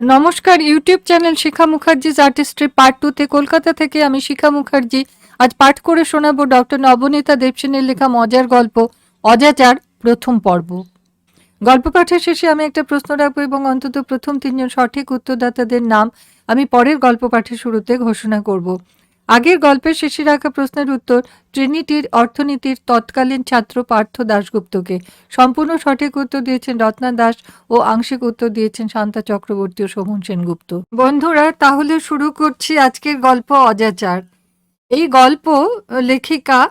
নমস্কার YouTube channel Shikha Mukherjee's artistry part টুতে কলকাতা থেকে আমি শিখা মুখার্জি। আজ পাঠ করে শোনাবো ডক্টর নবনীতা দেবসেনের লেখা মজার গল্প, অজাচার প্রথম পর্ব। গল্প পাঠের শেষে আমি একটা প্রশ্ন রাখব এবং অন্তত প্রথম তিনজন সঠিক উত্তরদাতাদের নাম আমি পরের গল্প পাঠের শুরুতে ঘোষণা করব। আগের গল্পের শেষে রাখা প্রশ্নের উত্তর ট্রিনিটির অর্থনীতির তৎকালীন ছাত্র পার্থ দাশগুপ্তকে। সম্পূর্ণ সঠিক উত্তর দিয়েছেন রত্না দাস ও আংশিক উত্তর দিয়েছেন শান্তা চক্রবর্তী ও শোভন সেনগুপ্ত। বন্ধুরা, তাহলে শুরু করছি আজকের গল্প অজাচার। এই গল্প লেখিকা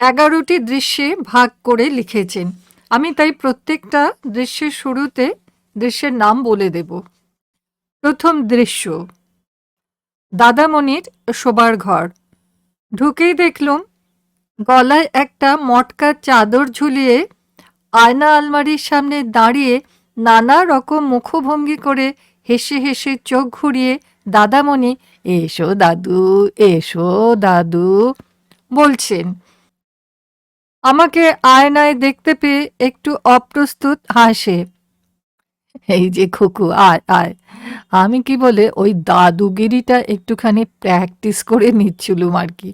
এগারোটি দৃশ্যে ভাগ করে লিখেছেন। আমি তাই প্রত্যেকটা দৃশ্যের শুরুতে দৃশ্যের নাম বলে দেব। প্রথম দৃশ্য দাদামণির শোবার ঘর। ঢুকেই দেখলুম, গলায় একটা মটকা চাদর ঝুলিয়ে আয়না আলমারির সামনে দাঁড়িয়ে নানা রকম মুখভঙ্গি করে হেসে হেসে চোখ ঘুরিয়ে, দাদামণি, এসো দাদু এসো দাদু, বলছেন। আমাকে আয়নায় দেখতে পেয়ে একটু অপ্রস্তুত হাসে। এই যে খুকু, আয় আয়। আমি কি বলে ওই দাদুগিরিটা একটুখানি প্র্যাকটিস করে নিচ্ছিলুম আর কি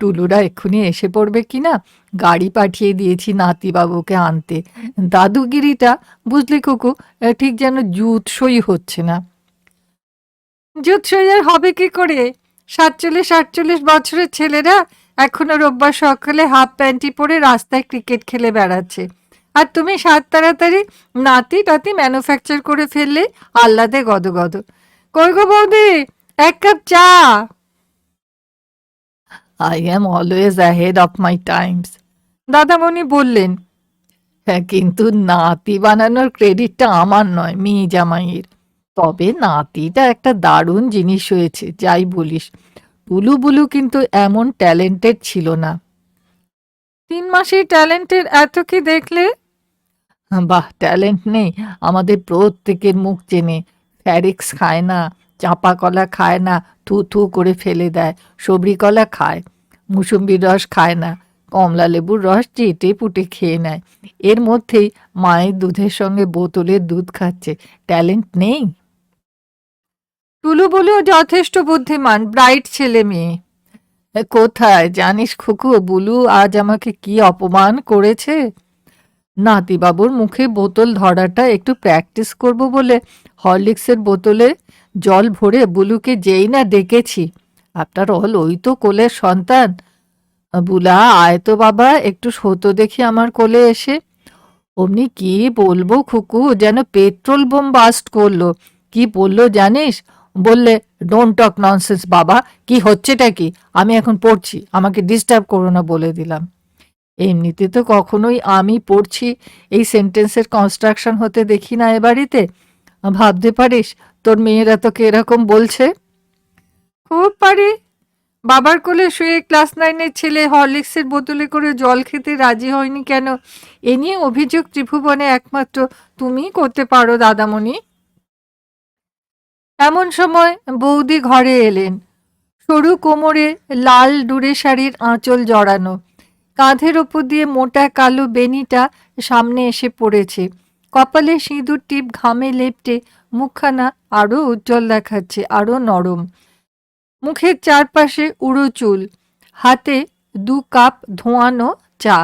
টুলুরা এক্ষুনি এসে পড়বে কি না? গাড়ি পাঠিয়ে দিয়েছি নাতিবাবুকে আনতে। দাদুগিরিটা, বুঝলি কুকু ঠিক যেন জুৎসই হচ্ছে না। জুৎসই আর হবে কি করে? সাতচল্লিশ, আটচল্লিশ বছরের ছেলেরা এখনও রোববার সকালে হাফ প্যান্টি পরে রাস্তায় ক্রিকেট খেলে বেড়াচ্ছে। আর তুমি সাত তাড়াতাড়ি নাতি টাতি ম্যানুফ্যাকচার করে ফেললে আহ্লাদে গদগদ কই গো বৌদি? এক কাপ চা। I am always ahead of my times Dadamoni বললেন হ্যাঁ কিন্তু নাতি বানানোর ক্রেডিটটা আমার নয় মেয়ে জামাইয়ের। তবে নাতিটা একটা দারুণ জিনিস হয়েছে যাই বলিস। বুলু বুলু কিন্তু এমন ট্যালেন্টেড ছিল না। তিন মাসেই ট্যালেন্টের এত কি দেখলে? বাহ ট্যালেন্ট নেই। আমাদের প্রত্যেকের মুখ চেনে। ফ্যারিক্স খায় না চাপা কলা খায় না থু থু করে ফেলে দেয় সবরি কলা খায় মুসুম্বির রস খায় না কমলা লেবুর রস চেটে পুটে খেয়ে নেয়। এর মধ্যেই মায়ের দুধের সঙ্গে বোতলের দুধ খাচ্ছে। ট্যালেন্ট নেই? টুলু বলেও যথেষ্ট বুদ্ধিমান ব্রাইট ছেলে মেয়ে। কোথায়? জানিস খুকু, বুলু আজ আমাকে কি অপমান করেছে? নাতিবাবুর মুখে বোতল ধরাটা একটু প্র্যাকটিস করব বলে হরলিক্সের বোতলে জল ভরে বুলুকে যেই না ডেকেছি। আফটার অল, ওই তো কোলের সন্তান। বুলা, আয় তো বাবা, একটু সতো দেখি আমার কোলে এসে। অমনি কি বলব খুকু, যেন পেট্রোল বোম বাস্ট করল। কি বলল জানিস? বললে ডোন্ট টক ননসেন্স বাবা। কি হচ্ছেটা কি? আমি এখন পড়ছি। আমাকে ডিস্টার্ব করো না, বলে দিলাম। এমনিতে তো কখনোই আমি পড়ছি। এই সেন্টেন্সের কনস্ট্রাকশন হতে দেখি না এ বাড়িতে। ভাবতে পারিস, তোর মেয়েরা তোকে এরকম বলছে? খুব পারি। বাবার কোলে শুয়ে ক্লাস নাইনের ছেলে হরলিক্সের বোতলে করে জল খেতে রাজি হয়নি কেন? এ নিয়ে অভিযোগ ত্রিভুবনে একমাত্র। তুমিই করতে পারো, দাদামণি। এমন সময় বৌদি ঘরে এলেন। সরু কোমরে লাল ডুরে শাড়ির আঁচল জড়ানো। কাঁধের ওপর দিয়ে মোটা কালো বেনিটা সামনে এসে পড়েছে। কপালে সিঁদুর টিপ ঘামে লেপটে মুখখানা আরও উজ্জ্বল দেখাচ্ছে আরও নরম। মুখের চারপাশে উড়ো চুল, হাতে দু কাপ ধোঁয়ানো চা।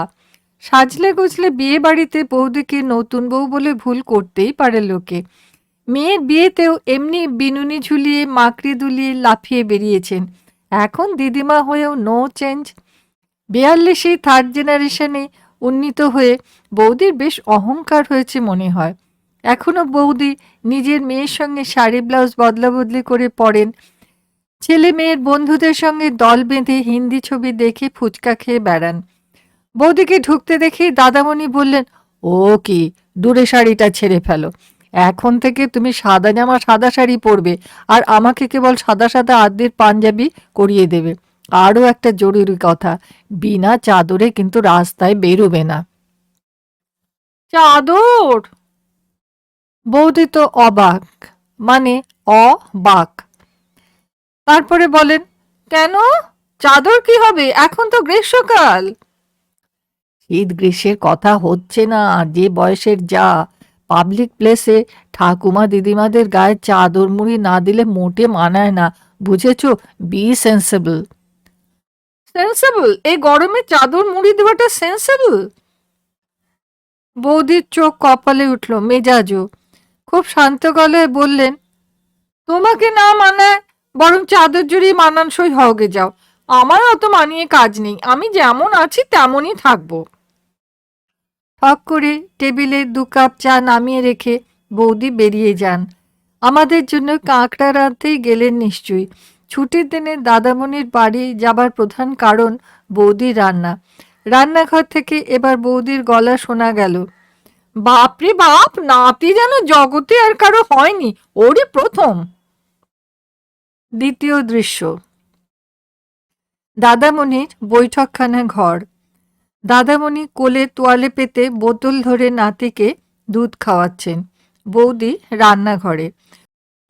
সাজলে গুজলে বিয়ে বাড়িতে বৌদিকে নতুন বউ বলে ভুল করতেই পারে লোকে। মেয়ের বিয়েতেও এমনি বিনুনি ঝুলিয়ে, মাকড়ি দুলিয়ে লাফিয়ে বেরিয়েছেন। এখন দিদিমা হয়েও নো চেঞ্জ বিয়াল্লিশে থার্ড জেনারেশনে উন্নীত হয়ে বৌদির বেশ অহংকার হয়েছে মনে হয়। এখনও বৌদি নিজের মেয়ের সঙ্গে শাড়ি, ব্লাউজ বদলা বদলি করে পড়েন ছেলে মেয়ের বন্ধুদের সঙ্গে দল বেঁধে হিন্দি ছবি দেখে ফুচকা খেয়ে বেড়ান। বৌদিকে ঢুকতে দেখেই দাদামণি বললেন, ও কি, দূরে শাড়িটা ছেড়ে ফেলো। এখন থেকে তুমি সাদা জামা, সাদা শাড়ি পরবে আর আমাকে কেবল সাদা সাদা আদ্যের পাঞ্জাবি করিয়ে দেবে। আরও একটা জরুরি কথা, বিনা চাদরে কিন্তু রাস্তায় বেরোবে না। চাদর? বৌদি তো অবাক মানে অবাক। তারপরে বলেন, কেন? চাদর কি হবে? এখন তো গ্রীষ্মকাল। শীত গ্রীষ্মের কথা হচ্ছে না, যে বয়সের যা। পাবলিক প্লেসে ঠাকুমা দিদিমাদের গায়ে চাদর মুড়ি না দিলে মোটে মানায় না। বুঝেছ? বি সেন্সেবল সেন্সেবল এই গরমে চাদর মুড়ি দেওয়াটা সেন্সেবল বৌদির চোখ কপালে উঠল মেজাজও। খুব শান্ত গলায় বললেন, তোমাকে না মানায়, বরং চাদর জড়িয়ে মানানসই হওগে যাও। আমার অত মানিয়ে কাজ নেই। আমি যেমন আছি তেমনই থাকব। ঠক করে টেবিলে দু কাপ চা নামিয়ে রেখে বৌদি বেরিয়ে যান। আমাদের জন্য কাঁকড়া রাঁধতেই গেলেন নিশ্চয়ই। ছুটির দিনে দাদামণির বাড়ি যাবার প্রধান কারণ বৌদির রান্না। রান্নাঘর থেকে এবার বৌদির গলা শোনা গেল। বাপরে বাপ, নাতি যেন জগতে আর কারও হয়নি, ওরই প্রথম। দ্বিতীয় দৃশ্য। দাদামণির বৈঠকখানা ঘর। দাদামণি কোলে তোয়ালে পেতে বোতল ধরে নাতিকে দুধ খাওয়াচ্ছেন। বৌদি রান্নাঘরে।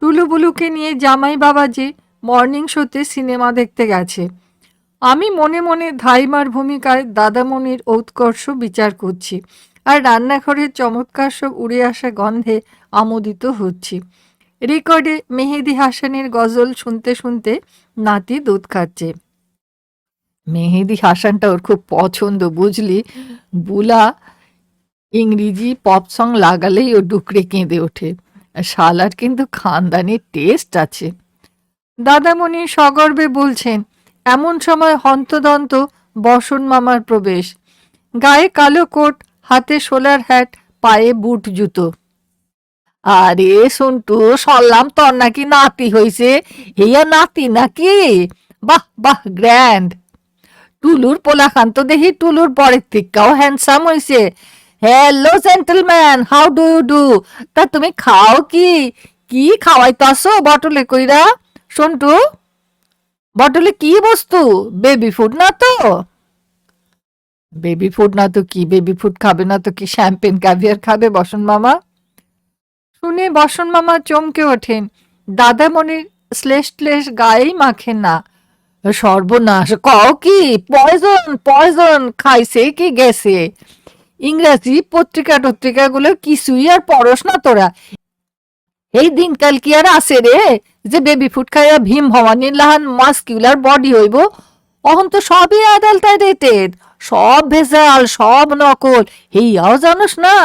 টুলুবুলুকে নিয়ে জামাই বাবাজি মর্নিং শোতে সিনেমা দেখতে গেছে। আমি মনে মনে ধাইমার ভূমিকায় দাদামণির ঔৎকর্ষ বিচার করছি আর রান্নাঘরের চমৎকার সব উড়ে আসা গন্ধে আমোদিত হচ্ছি। রেকর্ডে মেহেদি হাসানের গজল শুনতে শুনতে নাতি দুধ খাচ্ছে। মেহেদি হাসানটা ওর খুব পছন্দ, বুঝলি? বুলা ইংরেজি পপ সং লাগালেই ও ডুকরে কেঁদে ওঠে। শালার কিন্তু খানদানি টেস্ট আছে। দাদামণি সগর্বে বলছেন, এমন সময় হন্তদন্ত বসন মামার প্রবেশ। গায়ে কালো কোট, হাতে সোলার হ্যাট পায়ে বুট জুতো। আরে সন্টু শুনলাম তোর নাকি নাতি হইছে। হেয়া নাতি নাকি? বাহ বাহ গ্র্যান্ড টুলুর পোলাখান তো দেখি টুলুর পরের থেকেও হ্যান্ডসাম হইছে। Hello gentleman how do you do তা তুমি খাও কি? কি খাওয়াইতাছো বটলে কইরা? সন্টু, বটলে কি বস্তু? বেবি ফুড না তো? বেবি ফুড না তো কি? বেবি ফুড খাবে না তো কি? শ্যাম্পেন ক্যাভিয়ার খাবে বসন মামা? শুনে বসন মামা চমকে ওঠেন। দাদামণির শ্লেষ শ্লেষ গায়েই মাখেন না। সর্বনাশ, কও কি? পয়জন পয়জন খাইছে কি গেছে? ইংরাজি পত্রিকা টত্রিকাগুলো কিছুই আর পড়স না তোরা। এই দিনকাল কি আর আছে রে? যে বেবি ফুড খাইয়া ভীম ভবানীর লাহান মাস্কিউলার বডি হইব? অহন তো সবই অ্যাডাল্টারেটেড সব ভেজাল, সব নকল, হেইয়াও জানোস না?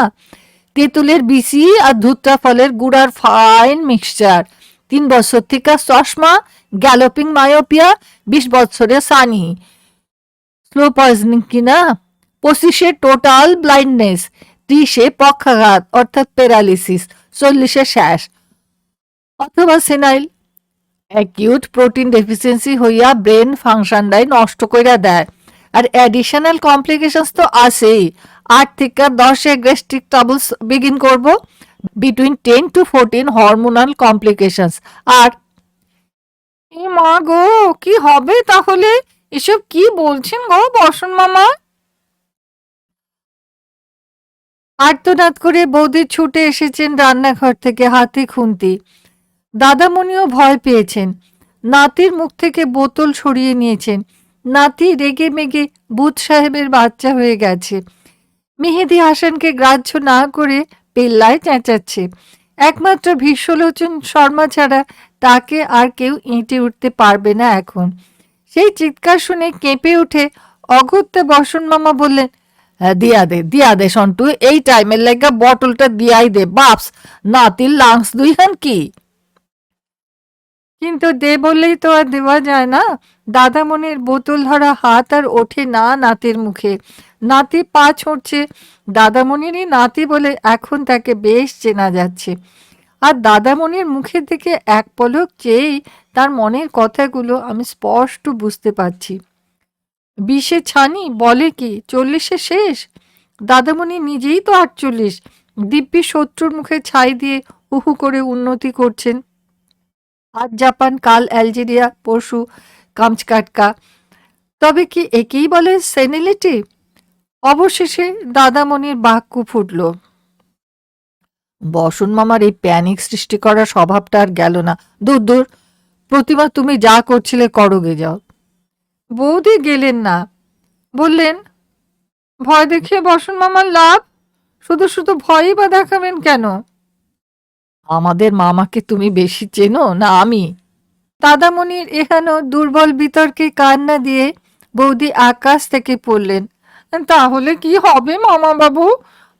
তেঁতুলের বিচি আর ধুত্রা ফলের গুড়ার ফাইন মিক্সচার তিন বছর থেকে চশমা গ্যালোপিং মায়োপিয়া বিশ বছরে সানি স্লো পয়জনিং কিনা? পঁচিশে টোটাল ব্লাইন্ডনেস ত্রিশে পক্ষাঘাত, অর্থাৎ প্যারালিসিস চল্লিশে শ্বাস। অথবা সেনাইল অ্যাকিউট প্রোটিন ডেফিসিয়েন্সি হইয়া ব্রেন ফাংশন ফাংশনটাই নষ্ট কইরা দেয়। আর অ্যাডিশনাল কমপ্লিকেশনস তো আছেই। আট থেকে দশে গ্যাস্ট্রিক ট্রাবলস বিগিন করব। Between ten to fourteen hormonal complications আর মা গো, কি হবে তাহলে? এসব কি বলছেন গো বসন মামা? আর্তনাদ করে বৌদি ছুটে এসেছেন রান্নাঘর থেকে হাতে খুন্তি। দাদামণিও ভয় পেয়েছেন। নাতির মুখ থেকে বোতল সরিয়ে নিয়েছেন। নাতি রেগে মেগে বুধ সাহেবের বাচ্চা হয়ে গেছে। মেহেদি হাসানকে গ্রাহ্য না করে পেল্লায় চেঁচাচ্ছে। একমাত্র ভীষ্মলোচন শর্মা ছাড়া তাকে আর কেউ এঁটে উঠতে পারবে না এখন। সেই চিৎকার শুনে কেঁপে উঠে অগত্যা বসন মামা বললেন "হ্যাঁ, দিয়া দে দিয়া দে সন্টু এই টাইমের লেগা বটলটা দিয়াই দে বাপস নাতির লাংস দুই হান কি? কিন্তু দে বললেই তো আর দেওয়া যায় না। দাদামণির বোতল ধরা হাত আর ওঠে না নাতের মুখে। নাতি পা ছড়ছে। দাদামণিরই নাতি বলে এখন তাকে বেশ চেনা যাচ্ছে। আর দাদামণির মুখের দিকে এক পলক চেয়েই তার মনের কথাগুলো আমি স্পষ্ট বুঝতে পারছি। বিশে ছানি বলে কি, চল্লিশে শেষ? দাদামণি নিজেই তো আটচল্লিশ। দিব্যি শত্রুর মুখে ছাই দিয়ে উহু করে উন্নতি করছেন। আজ জাপান, কাল অ্যালজেরিয়া, পরশু কামচকাটকা। তবে কি একেই বলে সেনিলিটি? অবশেষে দাদামণির বাক্য ফুটল। বসন মামার এই প্যানিক সৃষ্টি করার স্বভাবটা আর গেল না। দূর দূর, প্রতিমা তুমি যা করছিলে করোগে যাও। বৌদি গেলেন না। বললেন, ভয় দেখিয়ে বসন মামার লাভ? শুধু শুধু ভয়ই বা দেখাবেন কেন? আমাদের মামাকে তুমি বেশি চেনো না আমি? দাদামণির এখানো দুর্বল বিতর্কে কান্না দিয়ে বৌদি আকাশ থেকে পড়লেন। তাহলে কি হবে মামা বাবু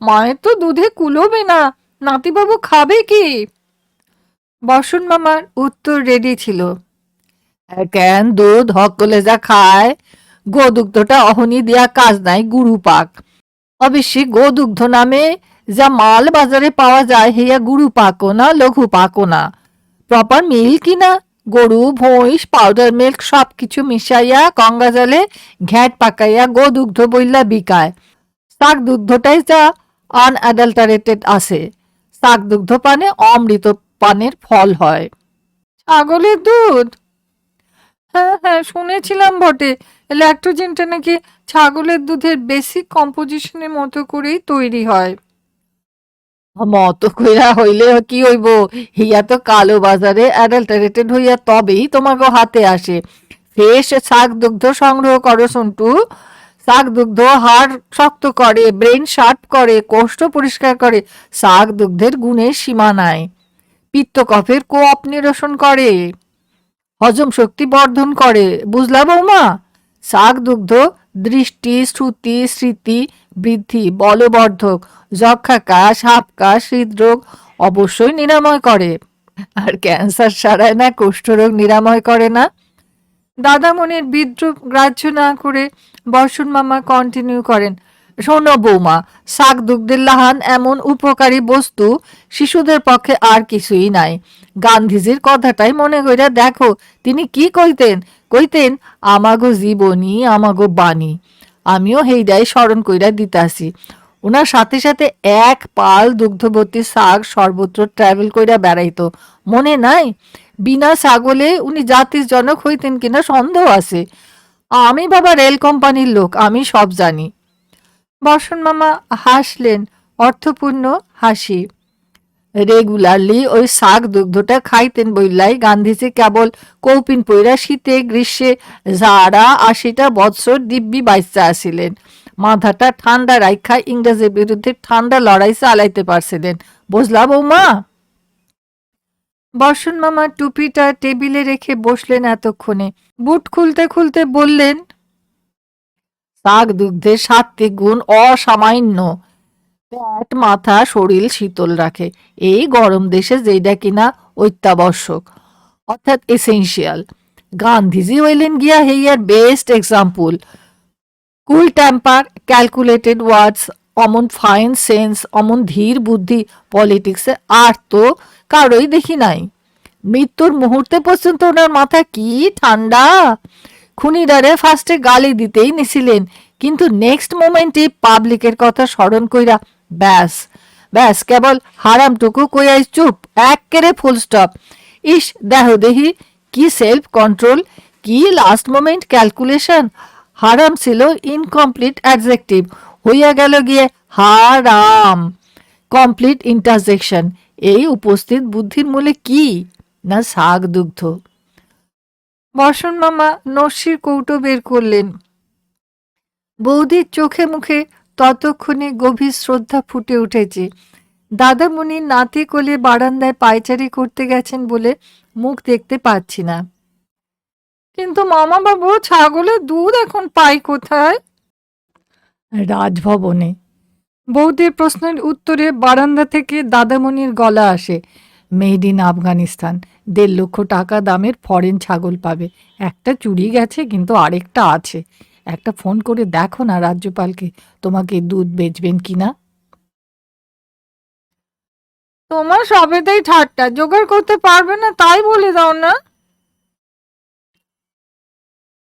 মায়ের তো দুধে কুলোবে না, নাতিবাবু খাবে কি? বসন মামার উত্তর রেডি ছিল। কেন দুধ হকলে যা খায়? গোদুগ্ধটা অহনি দিয়া কাজ নাই, গুরু পাক। অবশ্যই গোদুগ্ধ নামে যা মাল বাজারে পাওয়া যায়, হেয়া গুরু পাকো না, লঘু পাকো না। প্রপার মিল কিনা গরু, ভৈঁস পাউডার মিল্ক সব কিছু মিশাইয়া গঙ্গা জলে ঘ্যাট পাকাইয়া গো দুগ্ধ বইলা বিকায়। শাক দুগ্ধটাই যা আনঅ্যাডাল্টারেটেড আছে। শাক দুগ্ধ পানে অমৃত পানের ফল হয়। ছাগলের দুধ? হ্যাঁ হ্যাঁ শুনেছিলাম বটে। ল্যাক্টোজেনটা নাকি ছাগলের দুধের বেসিক কম্পোজিশনের মতো করেই তৈরি হয়। মত কইরা হইলে কি হইব? হিয়া তো কালো বাজারে অ্যাডাল্টারেটেড হইয়া তবেই তোমাকে হাতে আসে। ফ্রেশ শাক দুগ্ধ সংগ্রহ করো সন্টু। শাক দুগ্ধ হাড় শক্ত করে ব্রেন শার্প করে, কোষ্ঠ পরিষ্কার করে। শাক দুগ্ধের গুণের সীমা নাই। পিত্ত কফের কোপ নিরসন করে। হজম শক্তি বর্ধন করে। বুঝলা বৌমা? শাক দুগ্ধ, দৃষ্টি, শ্রুতি, স্মৃতি বৃদ্ধি, বলবর্ধক, যক্ষাকাশ, হাপকাশ, হৃদরোগ অবশ্যই নিরাময় করে। আর ক্যান্সার সারায় না, কুষ্ঠরোগ নিরাময় করে না। দাদামণির বিদ্রুপ গ্রাহ্য না করে বর্ষণ মামা কন্টিনিউ করেন। শোনো বৌমা, শাক দুগ্ধের লাহান এমন উপকারী বস্তু, শিশুদের পক্ষে আর কিছুই নাই। গান্ধীজির কথাটাই মনে কইরা দেখো, তিনি কি কইতেন? কইতেন, আমাগো জীবনী, আমাগো বাণী। আমিও হেইডাই স্মরণ কইরা দিতাছি। ওনার সাথে সাথে এক পাল দুগ্ধবতী শাক সর্বত্র ট্রাভেল কইরা বেড়াইতো। মনে নাই? বিনা ছাগলে উনি জাতির জনক হইতেন কিনা সন্দেহ আছে। আমি বাবা রেল কোম্পানির লোক, আমি সব জানি। বর্ষণ মামা হাসলেন, অর্থপূর্ণ হাসি। রেগুলারলি ওই শাক দুগ্ধটা খাইতেন বইলাই গান্ধীজি কেবল কৌপিন পইরা শীতে, গ্রীষ্মে যারা আশিটা বৎসর দিব্যি বাইচা আসিলেন। মাথাটা ঠান্ডা রাইখা ইংরেজের বিরুদ্ধে ঠান্ডা লড়াই চালাইতে পারছিলেন। বুঝলা বৌমা? বর্ষণ মামা টুপিটা টেবিলে রেখে বসলেন এতক্ষণে। বুট খুলতে খুলতে বললেন, শাক দুগ্ধের সাত্বিক গুণ অসামান্য। পেট, মাথা, শরীর শীতল রাখে। এই গরম দেশে যেটা কিনা অত্যাবশ্যক, অর্থাৎ এসেন্সিয়াল গান্ধীজি হইলেন গিয়া here best example cool temper calculated words অমন ফাইন সেন্স অমন ধীর বুদ্ধি পলিটিক্সে আর তো কারোই দেখি নাই। মৃত্যুর মুহূর্তে পর্যন্ত ওনার মাথা কি ঠান্ডা? খুনিদারে ফার্স্টে গালি দিতেই নিছিলেন, কিন্তু নেক্সট মোমেন্টে পাবলিকের কথা স্মরণ কইরা ব্যাস ব্যাস, কেবল হারামটুকু কইয়াই চুপ একেরে ফুল স্টপ ইস দেহ দেহি কি সেলফ কন্ট্রোল কি লাস্ট মোমেন্ট ক্যালকুলেশন হারাম ছিল ইনকমপ্লিট অ্যাডজেক্টিভ হইয়া গেল গিয়ে হারাম। কমপ্লিট ইন্টারজেকশন এই উপস্থিত বুদ্ধির মূলে কি? না শাক দুগ্ধ। বসন মামা নস্যির কৌটো বের করলেন। বৌদির চোখে মুখে ততক্ষণে গভীর শ্রদ্ধা ফুটে উঠেছে। দাদামণি নাতি কোলে বারান্দায় পায়চারি করতে গেছেন বলে মুখ দেখতে পাচ্ছি না। কিন্তু মামা বাবু ছাগলের দুধ এখন পাই কোথায়? রাজভবনে। বৌদির প্রশ্নের উত্তরে বারান্দা থেকে দাদামণির গলা আসে। মেড ইন আফগানিস্তান দেড় লক্ষ টাকা দামের ফরেন ছাগল পাবে। একটা চুরি গেছে কিন্তু আরেকটা আছে। একটা ফোন করে দেখো না রাজ্যপালকে তোমাকে দুধ বেচবেন কিনা? তোমার সবেতেই ঠাট্টা জোগাড় করতে পারবে না তাই বলে দাও না।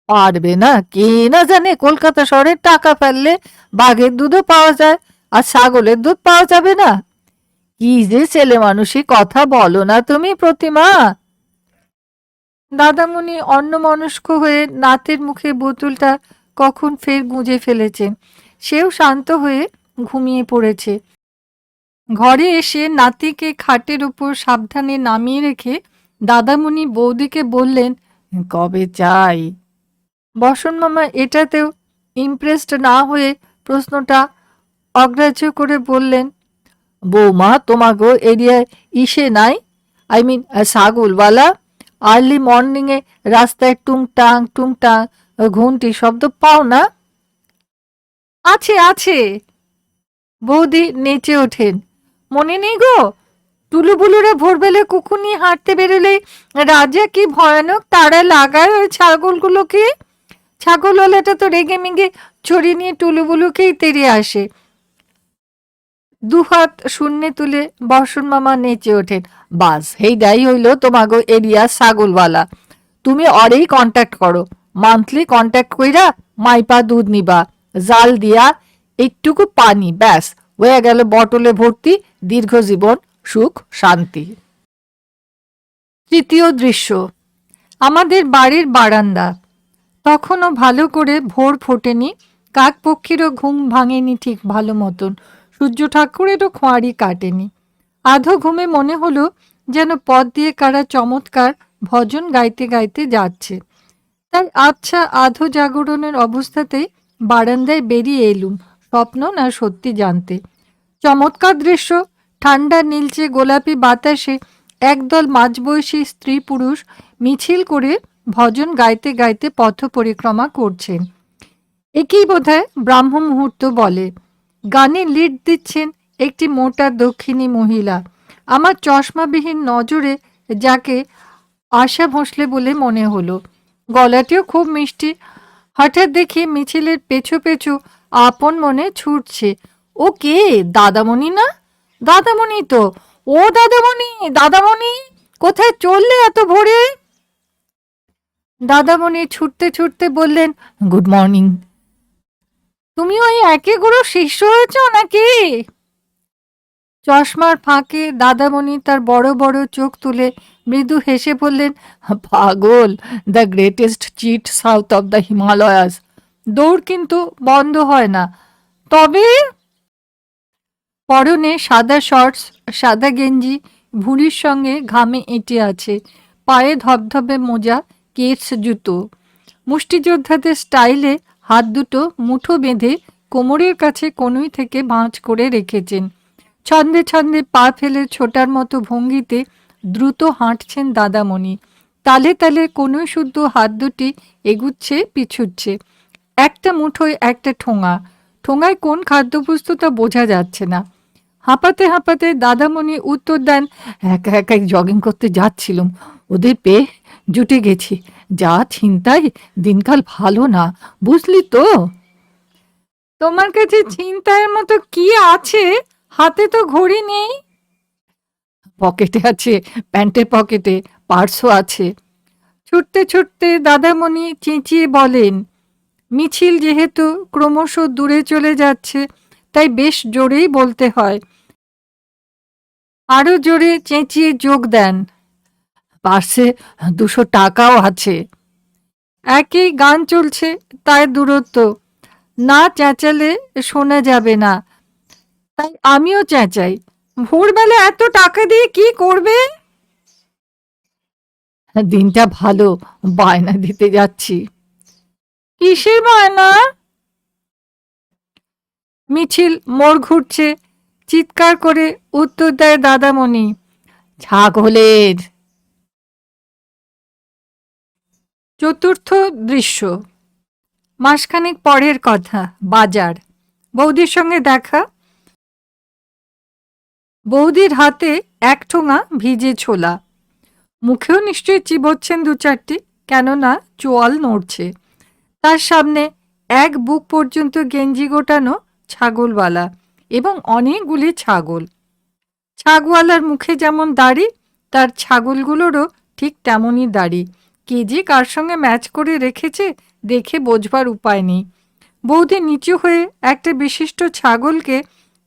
পারবে না কে না জানে কলকাতা শহরে টাকা ফেললে বাঘের দুধও পাওয়া যায় আর ছাগলের দুধ পাওয়া যাবে না। কি যে ছেলে মানুষই কথা বলো না তুমি প্রতিমা। দাদামণি অন্যমনস্ক হয়ে নাতের মুখে বোতলটা কখন ফের গুঁজে ফেলেছেন সেও শান্ত হয়ে ঘুমিয়ে পড়েছে। ঘরে এসে নাতিকে খাটের উপর সাবধানে নামিয়ে রেখে দাদামণি বৌদিকে বললেন, কবে চাই? বসন মামা এটাতেও ইমপ্রেসড না হয়ে প্রশ্নটা অগ্রাহ্য করে বললেন, বৌমা, তোমাগো এরিয়ায় ইসে নাই? আই মিন ছাগলওয়ালা আর্লি মর্নিংয়ে রাস্তায় টুংটাং টুংটাং ঘুমটি শব্দ পাও না? আছে আছে। বৌদি নেচে ওঠেন। মনে নেই গো, টুলুবুলুরা ভোরবেলা কুকুর নিয়ে হাঁটতে বেরোলে রাজা কি ভয়ানক তারা লাগায় ওই ছাগলগুলোকে? ছাগলওয়ালাটা তো রেগে মেগে ছড়ি নিয়ে টুলুবুলুকেই তেড়ে আসে। দুহাত শূন্যে তুলে বর্ষণ মামা নেচে ওঠেন। বাস হেইডাই হইল তোমাগো এরিয়া ছাগলওয়ালা। তুমি অরেই কন্ট্যাক্ট করো। মান্থলি কন্ট্যাক্ট কইরা মাইপা দুধ নিবা, জাল দিয়া একটুকু পানি, ব্যাস, হয়ে গেল বটলে ভর্তি, দীর্ঘ জীবন, সুখ, শান্তি। তৃতীয় দৃশ্য, আমাদের বাড়ির বারান্দা। তখনও ভালো করে ভোর ফোটেনি, কাক পক্ষীরও ঘুম ভাঙেনি ঠিক ভালো মতন, সূর্য ঠাকুরেরও খোঁয়ারি কাটেনি। আধো ঘুমে মনে হলো যেন পথ দিয়ে কারা চমৎকার ভজন গাইতে গাইতে যাচ্ছে। তাই আচ্ছা আধো জাগরণের অবস্থাতেই বারান্দায় বেরিয়ে এলুম, স্বপ্ন না সত্যি জানতে। চমৎকার দৃশ্য, ঠান্ডা নীলচে গোলাপি বাতাসে একদল মাঝবয়সী স্ত্রী পুরুষ মিছিল করে ভজন গাইতে গাইতে পথ পরিক্রমা করছেন। একেই বোধহয় ব্রাহ্ম মুহূর্ত বলে। গানে লিড দিচ্ছেন একটি মোটা দক্ষিণী মহিলা। আমার চশমাবিহীন নজরে যাকে আশা ভোসলে বলে মনে হলো। গলাটিও খুব মিষ্টি। হঠাৎ দেখি মিছিলের পেছু পেছু আপন মনে ছুটছে। ও কে? দাদামণি না? দাদামণি তো। ও দাদামণি? দাদামণি? কোথায় চললে এত ভোরে? দাদামণি ছুটতে ছুটতে বললেন, গুড মর্নিং। তুমি ওই একে গুরু শিষ্য হয়েছ নাকি? চশমার ফাঁকে দাদামণি তার বড় বড় চোখ তুলে মৃদু হেসে বললেন, পাগল the greatest cheat south of the Himalayas দৌড় কিন্তু বন্ধ হয় না। তবে পরনে সাদা শর্টস সাদা গেঞ্জি, ভুঁড়ির সঙ্গে ঘামে এঁটে আছে। পায়ে ধবধবে মোজা কেটস জুতো। মুষ্টিযোদ্ধাদের স্টাইলে হাত দুটো মুঠো বেঁধে কোমরের কাছে কনুই থেকে ভাঁজ করে রেখেছেন। ছন্দে ছন্দে পা ফেলে ছোটার মতো ভঙ্গিতে দ্রুত হাঁটছেন দাদামণি। তালে তালে কনুই শুদ্ধ হাত দুটি এগুচ্ছে, পিছুচ্ছে। একটা মুঠোয় একটা ঠোঙা। ঠোঙায় কোন খাদ্যবস্তু তা বোঝা যাচ্ছে না। হাঁপাতে হাঁপাতে দাদামণি উত্তর দেন, একা একাই জগিং করতে যাচ্ছিলুম। ওদের পেয়ে জুটে গেছি। যা চিন্তাই দিনকাল ভালো না, বুঝলি তো? তোমার কাছে চিন্তায়ের মতো কি আছে? হাতে তো ঘড়ি নেই। পকেটে আছে, প্যান্টের পকেটে, পার্সও আছে। ছুটতে ছুটতে দাদামণি চেঁচিয়ে বলেন, মিছিল যেহেতু ক্রমশ দূরে চলে যাচ্ছে, তাই বেশ জোরেই বলতে হয়। আরও জোরে চেঁচিয়ে যোগ দেন, পার্সে দুশো টাকাও আছে। একই গান চলছে তাই দূরত্ব। না চেঁচালে শোনা যাবে না। তাই আমিও চেঁচাই। ভোরবেলা এত টাকা দিয়ে কি করবে? দিনটা ভালো বায়না দিতে যাচ্ছি। কিসের বায়না? মিছিল মোড় ঘুরছে চিৎকার করে উত্তর দেয় দাদামণি। ছাগলের। চতুর্থ দৃশ্য। মাসখানেক পরের কথা বাজার। বৌদির সঙ্গে দেখা। বৌদির হাতে এক ঠোঙা ভিজে ছোলা। মুখেও নিশ্চয়ই চিবোচ্ছেন দু চারটি, কেননা চোয়াল নড়ছে। তার সামনে এক বুক পর্যন্ত গেঞ্জি গোটানো ছাগলওয়ালা এবং অনেকগুলি ছাগল। ছাগওয়ালার মুখে যেমন দাড়ি, তার ছাগলগুলোরও ঠিক তেমনই দাড়ি। কে যে কার সঙ্গে ম্যাচ করে রেখেছে দেখে বোঝবার উপায় নেই। বৌদি নিচু হয়ে একটা বিশিষ্ট ছাগলকে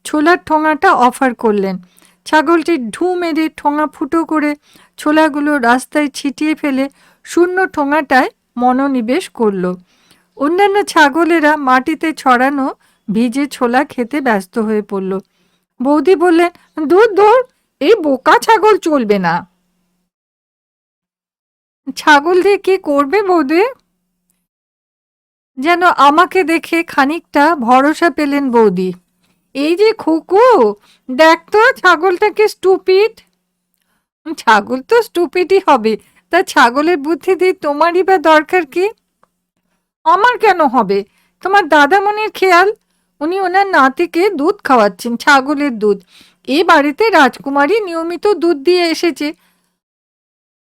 ছোলার ঠোঙাটা অফার করলেন। ছাগলটি ঢু মেরে ঠোঙা ফুটো করে ছোলাগুলো রাস্তায় ছিটিয়ে ফেলে শূন্য ঠোঙাটায় মনোনিবেশ করল। অন্যান্য ছাগলেরা মাটিতে ছড়ানো ভিজে ছোলা খেতে ব্যস্ত হয়ে পড়ল। বৌদি বললেন, দূর দূর, এই বোকা ছাগল চলবে না। ছাগল দিয়ে কি করবে বৌদি? যেন আমাকে দেখে খানিকটা ভরসা পেলেন বৌদি। এই যে খুকু, দেখ তো ছাগলটাকে স্টুপিড ছাগল তো স্টুপিডই হবে, তা ছাগলের বুদ্ধি দিয়ে তোমারই বা দরকার কি? আমার কেন হবে? তোমার দাদামণির খেয়াল? উনি ওনার নাতিকে দুধ খাওয়াচ্ছেন, ছাগলের দুধ। এ বাড়িতে রাজকুমারী নিয়মিত দুধ দিয়ে এসেছে।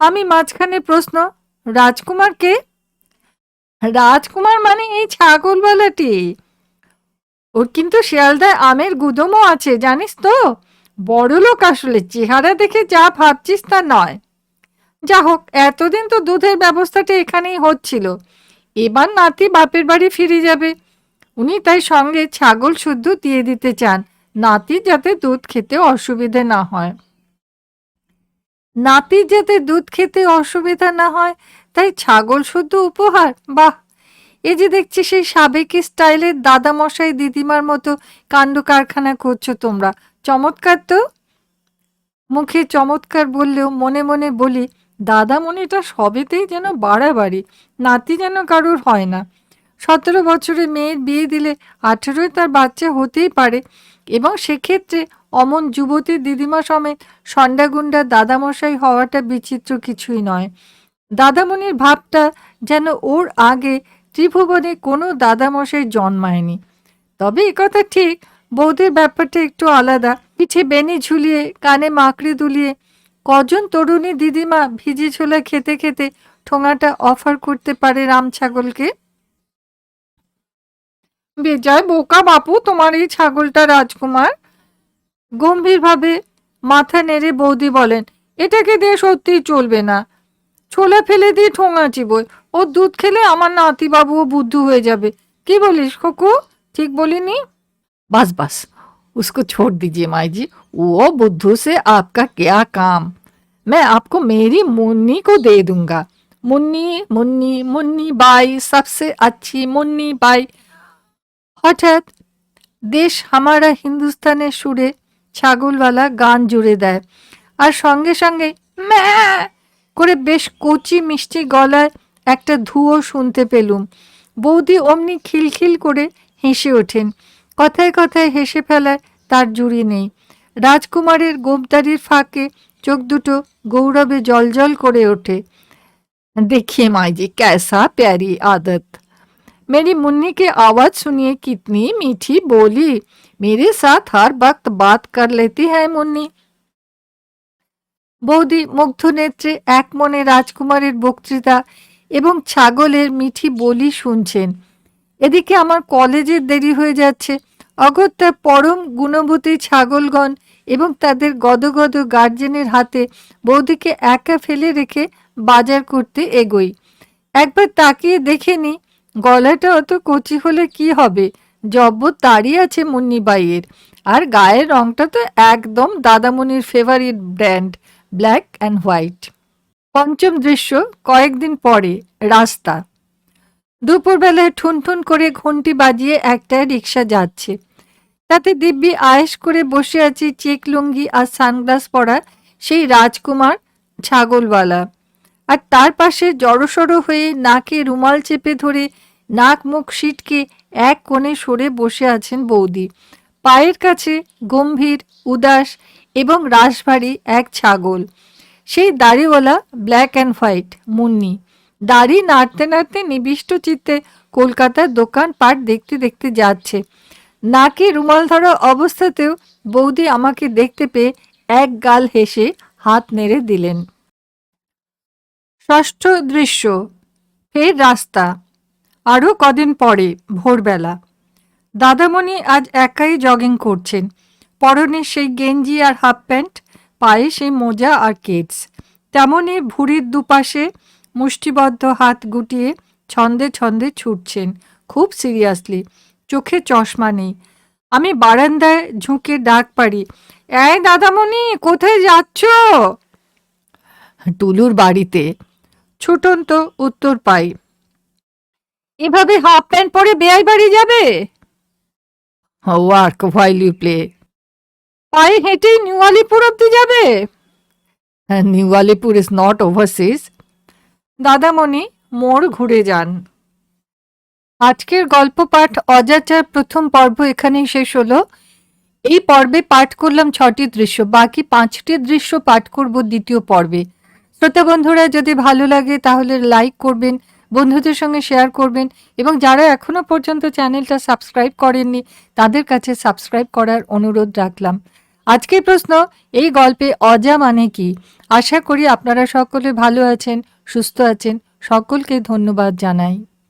আমি মাঝখানে প্রশ্ন রাজকুমারকে রাজকুমার মানে এই ছাগলওয়ালাটি? ওর কিন্তু শিয়ালদায় আমের গুদমও আছে, জানিস তো? বড় লোক আসলে, চেহারা দেখে যা ভাবছিস তা নয়। যা হোক, এতদিন তো দুধের ব্যবস্থাটা এখানেই হচ্ছিল। এবার নাতি বাপের বাড়ি ফিরে যাবে। উনি তাই সঙ্গে ছাগল শুদ্ধ দিয়ে দিতে চান, নাতি যাতে দুধ খেতে অসুবিধে না হয়। নাতির যাতে দুধ খেতে অসুবিধা না হয়, তাই ছাগল শুদ্ধ উপহার, বাহ! এ যে দেখছি সেই সাবেকি স্টাইলের দাদামশাই দিদিমার মতো কাণ্ড কারখানা করছ তোমরা। চমৎকার তো? মুখে চমৎকার বললেও মনে মনে বলি, দাদামণিটা সবেতেই যেন বাড়াবাড়ি, নাতি যেন কারোর হয় না। সতেরো বছরে মেয়ের বিয়ে দিলে আঠেরোই তার বাচ্চা হতেই পারে এবং সেক্ষেত্রে অমন যুবতী দিদিমা সমেত সন্ডাগুন্ডা দাদামশাই হওয়াটা বিচিত্র কিছুই নয়। দাদামণির ভাবটা যেন ওর আগে ত্রিভুবনে কোনো দাদামশাই জন্মায়নি। তবে একথা ঠিক, বৌদের ব্যাপারটা একটু আলাদা। পিঠে বেনি ঝুলিয়ে, কানে মাকড়ি দুলিয়ে, কজন তরুণী দিদিমা ভিজি ছোলা খেতে খেতে ঠোঙাটা অফার করতে পারে রাম ছাগলকে? বেজায় বোকা বাপু, তোমার এই ছাগলটা রাজকুমার? গম্ভীরভাবে মাথা নেড়ে বৌদি বলেন, এটাকে দিয়ে সত্যিই চলবে না। ছোলা ফেলে দিয়ে ঠোঙা চিবোয় ও দুধ খেলে আমার নাতি বাবুও বুদ্ধু হয়ে যাবে কি বলিস খোকো ঠিক বলিনি बस बस उसको छोड़ दीजिए माई जी वो बुद्धू से आपका क्या काम मैं आपको मेरी मुन्नी को दे दूंगा मुन्नी मुन्नी मुन्नी बाई सबसे अच्छी मुन्नी बाई হঠাৎ দেশ হামারা হিন্দুস্তানের সুরে ছাগলওয়ালা গান জুড়ে দেয় আর সঙ্গে সঙ্গে ম্যা করে বেশ কচি মিষ্টি গলায় একটা ধুয়ো শুনতে পেলুম বৌদি অমনি খিলখিল করে হেসে ওঠেন কথায় কথায় হেসে ফেলায় তার জুড়ি নেই রাজকুমারের গোপদারির ফাঁকে চোখ দুটো গৌরবে জলজল করে ওঠে देखिए माई जी कैसा प्यारी आदत मेरी मुन्नी की आवाज सुनिए कितनी मीठी बोली मेरे साथ हर वक्त बात कर लेती है मुन्नी বৌদি মুগ্ধ নেত্রে এক মনে রাজকুমারের বক্তৃতা এবং ছাগলের মিঠি বলি শুনছেন। এদিকে আমার কলেজের দেরি হয়ে যাচ্ছে। অগত্যা পরম গুণবতী ছাগলগণ এবং তাদের গদগদ গার্জেনের হাতে বৌদিকে একা ফেলে রেখে বাজার করতে এগোই। একবার তাকিয়ে দেখে নি, গলাটা অত কচি হলে কি হবে? জব্ব তারই আছে মুন্নিবাইয়ের আর গায়ের রংটা তো একদম দাদামণির favourite brand black and white. পঞ্চম দৃশ্য, কয়েকদিন পরে, রাস্তা। দুপুরবেলায় ঠুনঠুন করে ঘন্টি বাজিয়ে একটা রিক্সা যাচ্ছে। তাতে দিব্যি আয়েস করে বসে আছে চেক লুঙ্গি আর সানগ্লাস পরা সেই রাজকুমার ছাগলওয়ালা। আর তার পাশে জড়সড় হয়ে নাকে রুমাল চেপে ধরে নাক মুখ সিটকে এক কোণে সরে বসে আছেন বৌদি। পায়ের কাছে গম্ভীর, উদাস এবং রাশভারী এক ছাগল। সেই দাড়িওয়ালা ব্ল্যাক অ্যান্ড হোয়াইট মুন্নি। দাড়ি নাড়তে নাড়তে নিবিষ্ট চিত্তে কলকাতার দোকান পাট দেখতে দেখতে যাচ্ছে। নাকে রুমাল ধরা অবস্থাতেও বৌদি আমাকে দেখতে পেয়ে এক গাল হেসে হাত নেড়ে দিলেন। ষষ্ঠ দৃশ্য, ফের রাস্তা। আরও কদিন পরে ভোরবেলা। দাদামণি আজ একাই জগিং করছেন। পরনে সেই গেঞ্জি আর হাফ প্যান্ট পায়ে সেই মোজা আর কেটস তেমনই ভুঁড়ির দুপাশে মুষ্টিবদ্ধ হাত গুটিয়ে ছন্দে ছন্দে ছুটছেন। খুব সিরিয়াসলি চোখে চশমা নেই। আমি বারান্দায় ঝুঁকে ডাক পারি এই দাদামণি, কোথায় যাচ্ছ? টুলুর বাড়িতে। ছুটন্ত উত্তর পাই। এভাবে হাফ প্যান্ট পরে বেয়াই বাড়ি যাবে? ওয়ার্ক হোয়াইল ইউ প্লে পায়ে হেঁটেই নিউ আলিপুর অব্দি যাবে? New Alipur is not overseas Dadamoni মোড় ঘুরে যান। আজকের গল্প পাঠ অজাচার প্রথম পর্ব এখানেই শেষ হলো। এই পর্বে পাঠ করলাম ছটি দৃশ্য, বাকি পাঁচটি দৃশ্য পাঠ করব দ্বিতীয় পর্বে। শ্রোতা বন্ধুরা, যদি ভালো লাগে তাহলে লাইক করবেন, বন্ধুদের সঙ্গে শেয়ার করবেন এবং যারা এখনও পর্যন্ত চ্যানেলটা সাবস্ক্রাইব করেননি, তাদের কাছে সাবস্ক্রাইব করার অনুরোধ রাখলাম। আজকের প্রশ্ন, এই গল্পে অজা মানে কি? আশা করি আপনারা সকলে ভালো আছেন, সুস্থ আছেন। সকলকে ধন্যবাদ জানাই।